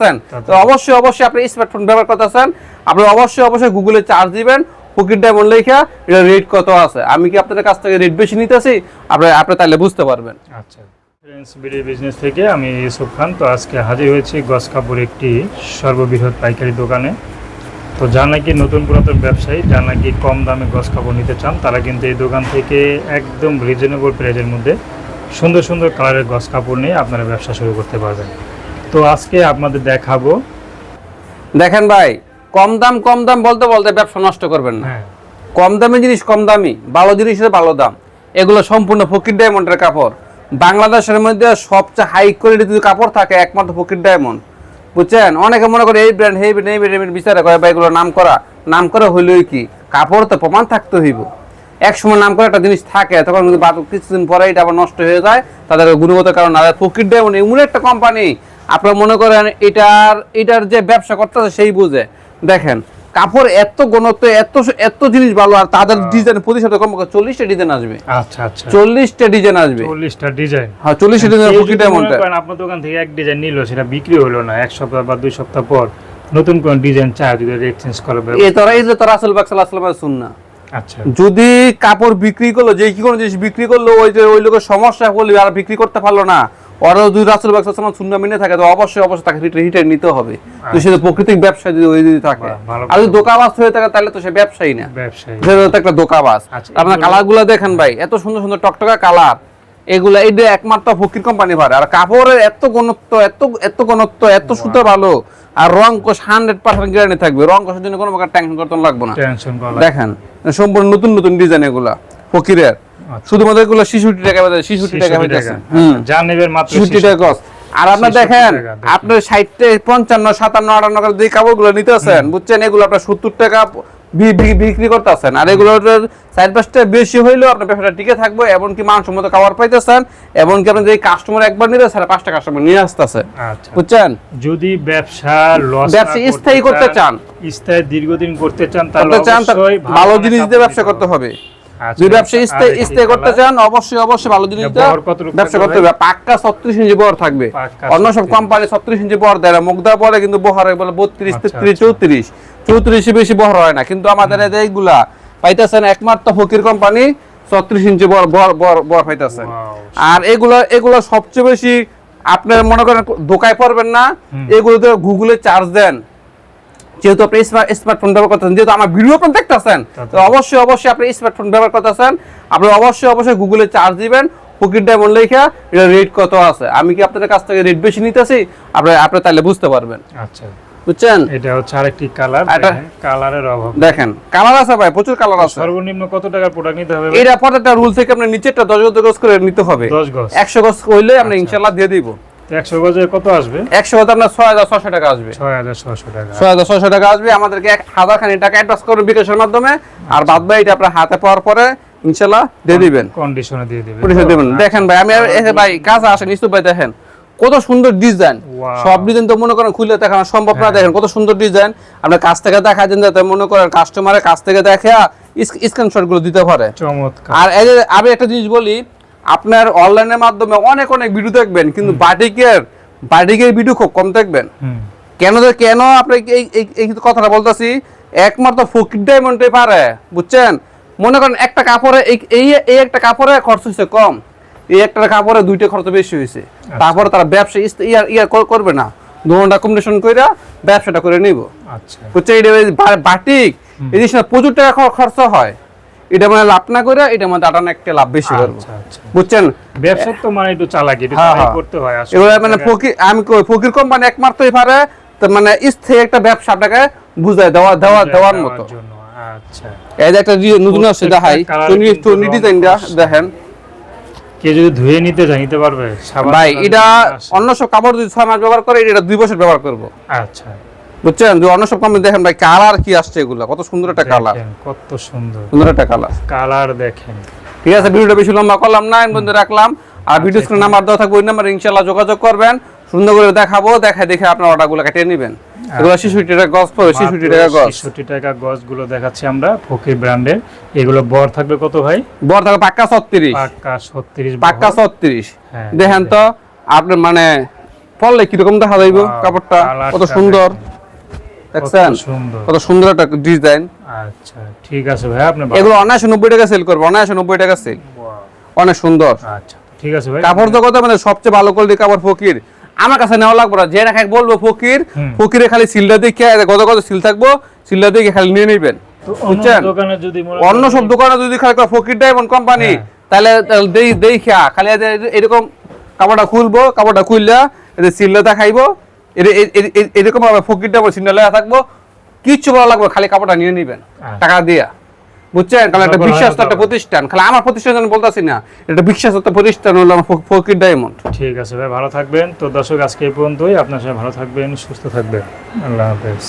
করতেছেন তো অবশ্যই অবশ্যই আপনি স্মার্টফোন ব্যবহার করতেছেন আপনি অবশ্যই অবশ্যই গুগলে চার্জ দিবেন পকেট ডায়মন্ড লেখা এটা রেট কত আছে? আমি কি আপনাদের কাছ থেকে রেট বেশি নিতেছি? আপনি আপনি তাহলে বুঝতে পারবেন। আচ্ছা। ফ্রেন্ডস বিডি বিজনেস থেকে আমি ইউসুফ খান তো আজকে হাজির হয়েছি গস কাপড় একটি সর্ববৃহৎ পাইকারি দোকানে। তো যারা নাকি নতুন পুরাতন ব্যবসায়ী যারা নাকি কম দামে গস কাপড় নিতে চান তারা কিন্তু এই দোকান থেকে একদম রিজনেবল প্রাইজের মধ্যে সুন্দর সুন্দর কালারের গস কাপড় নিয়ে আপনারা ব্যবসা শুরু করতে পারবেন। তো আজকে আপনাদের দেখাবো। দেখেন ভাই কম দাম কম দাম বলতে বলতে ব্যবসা নষ্ট করবেন না। হ্যাঁ। কম দামি জিনিস কম দামি ভালো জিনিসের ভালো দাম। এগুলো সম্পূর্ণ ফকির ডায়মন্ডের কাপড়। বাংলাদেশের মধ্যে সবচেয়ে হাই কোয়ালিটি যদি কাপড় থাকে একমাত্র ফকির ডায়মন্ড। বুঝছেন? অনেকে মনে করে এই ব্র্যান্ড এই ব্র্যান্ড এই ব্র্যান্ড বিচারে করে বা এগুলো নাম করা নাম করা হইলই কি? কাপড় তো প্রমাণ থাকতে হইব। এক সময় নাম করে একটা জিনিস থাকে তখন কিন্তু কিছুদিন পরে এটা আবার নষ্ট হয়ে যায়। তাদের গুণগত কারণ আর ফকির ডায়মন্ড এমন একটা কোম্পানি আপনারা মনে করেন এটার এটার যে ব্যবসা করতেছে সেই বুঝে। দেখেন কাপড় এত ঘনত্ব এত এত জিনিস ভালো আর তাদের ডিজাইন প্রতি সপ্তাহে কম চল্লিশটা ডিজাইন আসবে। আচ্ছা আচ্ছা। চল্লিশটা ডিজাইন আসবে। চল্লিশটা ডিজাইন হ্যাঁ চল্লিশটা ডিজাইন মনে করেন আপনার দোকান থেকে এক ডিজাইন নিল সেটা বিক্রি হলো না। এক সপ্তাহ বা দুই সপ্তাহ পর নতুন কোন ডিজাইন চায় যদি এক্সচেঞ্জ করবে এ তোরা এই যে তোরা আসল বাক্সাল আসলামের শুন না আচ্ছা। যদি কাপড় বিক্রি করল যে কি কোনো জিনিস বিক্রি করল ওই যে ওই লোকের সমস্যা হলো আর বিক্রি করতে পারল না ওরা যদি রাসুল শূন্য মিনে থাকে তো অবশ্যই অবশ্যই তাকে হিটে নিতে হবে। তো সে প্রকৃতিক ব্যবসা যদি ওই যদি থাকে। আর যদি দোকাবাজ হয়ে থাকে তাহলে তো সে ব্যবসায়ী না। ব্যবসায়ী। তো একটা দোকাবাজ আচ্ছা, আপনার এগুলো- কালারগুলা দেখেন ভাই এত সুন্দর সুন্দর টকটকা কালার। এগুলা এই একমাত্র ফকির কোম্পানি ভাড়া আর কাপড়ের এত ঘনত্ব এত এত ঘনত্ব এত সুতো ভালো। আর রং কোষ হান্ড্রেড পার্সেন্ট গ্যারান্টি থাকবে। রং কোষের জন্য কোনো প্রকার টেনশন করতে লাগবে না। দেখেন সম্পূর্ণ নতুন নতুন ডিজাইন এগুলা। ফকিরের। আচ্ছা। শুধুমাত্র এগুলো শিশুটি টাকা বাজার শিশুটি টাকা 66 টাকা। হুম। যা নেবেন মাত্র শিশুটি টাকা গজ। আর আপনার দেখেন। আপনার করে যে কাপড়গুলো নিতেছেন বুঝছেন? এগুলো আপনার সত্তর টাকা বি- বি- বিক্রি করতেছেন। আর এগুলো সাইড পাঁচটা বেশি হইলেও আপনার ব্যবসাটা টিকে থাকবে এমনকি মানসম্মত খাবার পাইতেছেন এমনকি আপনি যে কাস্টমার একবার সাড়ে পাঁচটা কাস্টমার নিয়ে আসতেছে। আচ্ছা। বুঝছেন? যদি ব্যবসা ব্যবসা স্থায়ী করতে চান। স্থায়ী দীর্ঘদিন করতে চান তাহলে চান ভালো জিনিস দিয়ে ব্যবসা করতে হবে। আচ্ছা, যদি ব্যবসা স্থায়ী আরেকটি স্থায়ী করতে চান অবশ্যই অবশ্যই ভালো ব্যবসা করতে হবে। পাক্কা ছত্রিশ ইঞ্চি বহর থাকবে। অন্য সব কোম্পানি ছত্রিশ ইঞ্চি বহর দেয় না। মুগদা কিন্তু বহরে বলে বত্রিশ আচ্ছা, তেত্রিশ আচ্ছা। চৌত্রিশ। চৌত্রিশে বেশি বহর হয় না। কিন্তু আমাদের এইগুলা পাইতেছেন একমাত্র ফকির কোম্পানি ছত্রিশ ইঞ্চি বহর বহর বহর- বহর পাইতেছেন। আর এগুলো এগুলো সবচেয়ে বেশি আপনার মনে করেন দোকায় পড়বেন না। এগুলোতে গুগলে চার্জ দেন। যেহেতু আপনি স্মার্টফোন ব্যবহার করতেছেন যেহেতু আমার ভিডিও আপনি দেখতেছেন তো অবশ্যই অবশ্যই আপনি স্মার্টফোন ব্যবহার করতেছেন। আপনি অবশ্যই অবশ্যই গুগলে চার্জ দিবেন ফকির ডায়মন্ড লেখা এটা রেট কত আছে? আমি কি আপনাদের কাছ থেকে রেট বেশি নিতেছি? আপনি আপনি তাহলে বুঝতে পারবেন। আচ্ছা। বুঝছেন? এটা হচ্ছে আরেকটি কালার এটা- কালারের অভাব। দেখেন কালার আছে ভাই প্রচুর কালার আছে। সর্বনিম্ন কত টাকার প্রোডাক্ট নিতে হবে এটা প্রত্যেকটা রুল থেকে আপনার নিচেরটা দশ গজ গজ করে নিতে হবে। দশ গজ। একশো গজ হইলে আমরা আচ্ছা। ইনশাল্লাহ দিয়ে দিব। একশো গজে কত আসবে? একশো গজ আপনার ছয় হাজার ছশো টাকা আসবে। ছয় হাজার ছশো টাকা। ছয় হাজার ছয়শো টাকা আসবে। আমাদেরকে এক হাজার খানি টাকা অ্যাডভান্স করবেন বিকাশের মাধ্যমে। আর বাদ এটা আপনার হাতে পাওয়ার পরে ইনশাল্লাহ দিয়ে দিবেন। কন্ডিশনে দিয়ে দিবে পরিষদ দেবেন। দেখেন ভাই আমি ভাই আসেন ইস্তুপ ভাই দেখেন। কত সুন্দর ডিজাইন সব ডিজাইন তো মনে করেন খুলে দেখানো সম্ভব না। হ্যাঁ। দেখেন কত সুন্দর ডিজাইন আপনার কাছ থেকে দেখা দেন যাতে মনে করেন কাস্টমারের কাছ থেকে দেখে স্ক্রিনশটগুলো দিতে পারে। চমৎকার। আর আমি একটা জিনিস বলি আপনার অনলাইনের মাধ্যমে অনেক অনেক ভিডিও দেখবেন কিন্তু বাটিকের বাটিকের ভিডিও খুব কম দেখবেন। কেন কেন আপনি এই কথাটা বলতেছি একমাত্র ফকির ডায়মন্ডে পারে বুঝছেন? মনে করেন একটা কাপড়ে এই এই- একটা কাপড়ে খরচ হয়েছে কম এই একটা কাপড়ে দুইটা খরচ বেশি হয়েছে তারপরে তারা ব্যবসা ইয়ার ইয়ার করবে না। দুটা কম্বিনেশন করে ব্যবসাটা করে নিব। আচ্ছা। বুঝছে বাটিক এই জিনিসটা প্রচুর টাকা খরচ হয়। এটা মানে লাভ না করে এটা মানে আটানো একটা লাভ বেশি করব। আচ্ছা আচ্ছা। বুঝছেন? ব্যবসার তো মানে একটু চালাকি হ্যাঁ, হ্যাঁ। করতে হয় আসলে। এবার মানে ফকির আমি ফকির কোম্পানি একমাত্রই পারে মানে স্থায়ী একটা ব্যবসা আপনাকে বুঝায় দেওয়া দেওয়া দেওয়ার মতো। আচ্ছা। এই যে একটা নতুন প্রত্যেকটা দেখাই। টনি রং ডিজাইনটা দেখেন। কে যদি ধুয়ে নিতে চায় নিতে পারবে। ভাই এটা অন্য সব কাপড় যদি ছয় মাস ব্যবহার করে এটা দুই বছর ব্যবহার করব। আচ্ছা। বুঝছেন? যে অন্য সব কোম্পানি দেখেন ভাই কালার কি আসছে এগুলা? কত সুন্দর একটা কালার কত সুন্দর। সুন্দর একটা কালার কালার দেখেন। ঠিক আছে ভিডিওটা বেশি লম্বা করলাম না আমি বন্ধু রাখলাম। আর ভিডিও স্ক্রিন নাম্বার দেওয়া থাকবে ওই নাম্বার ইনশাল্লাহ যোগাযোগ করবেন। সুন্দর করে দেখাবো দেখে দেখে আপনার অর্ডারগুলো কেটে নেবেন। এগুলো শিশুটি টাকা গজ পড়বে শিশুটি টাকা গজ। ছেষট্টি টাকা গজগুলো দেখাচ্ছি আমরা ফকির ব্র্যান্ডের। এগুলো বর থাকবে কত ভাই? বড় থাকবে পাক্কা ছত্রিশ। পাক্কা ছত্রিশ পাক্কা ছত্রিশ। হ্যাঁ, দেখেন তো আপনার মানে পরলে কীরকম দেখা যাইব কাপড়টা? কত সুন্দর। দেখছেন? কত সুন্দর। একটা ডিজাইন আচ্ছা ঠিক আছে ভাই আপনি এগুলো অনায়াসে নব্বই টাকা সেল করব অনায়াসে নব্বই টাকা সেল অনেক সুন্দর। আচ্ছা ঠিক আছে ভাই। কাপড় জগতে মানে সবচেয়ে ভালো কোয়ালিটি কাপড় ফকির। আমার কাছে নেওয়া লাগবে না যে রাখা বলব ফকির ফকিরে খালি সিলটা দেখে গত গত সিল থাকব সিলটা দেখে খালি নিয়ে নেবেন? বুঝছেন? অন্য সব দোকানে যদি খালি ফকির ডায়মন্ড কোম্পানি হ্যাঁ। তাহলে তাহলে দেই দেখা খালি এরকম কাপড়টা খুলবো কাপড়টা খুললা সিলটা দেখাইবো এর- এরকম ভাবে ফকির ডায়মন্ড সিলটা লাগা থাকব কিচ্ছু ভালো লাগবে খালি কাপড়টা নিয়ে নিবেন আচ্ছা। টাকা দিয়া। বুঝছেন? কারণ একটা বিশ্বাস একটা প্রতিষ্ঠান খালি আমার প্রতিষ্ঠান বলতেছি না এটা বিশ্বাস একটা প্রতিষ্ঠান হলো আমার ফকির ডায়মন্ড। ঠিক আছে ভাই ভালো থাকবেন। তো দর্শক আজকে এই পর্যন্তই। আপনার সাথে ভালো থাকবেন সুস্থ থাকবেন। আল্লাহ হাফেজ।